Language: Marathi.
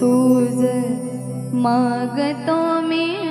तुझ मागतो मी.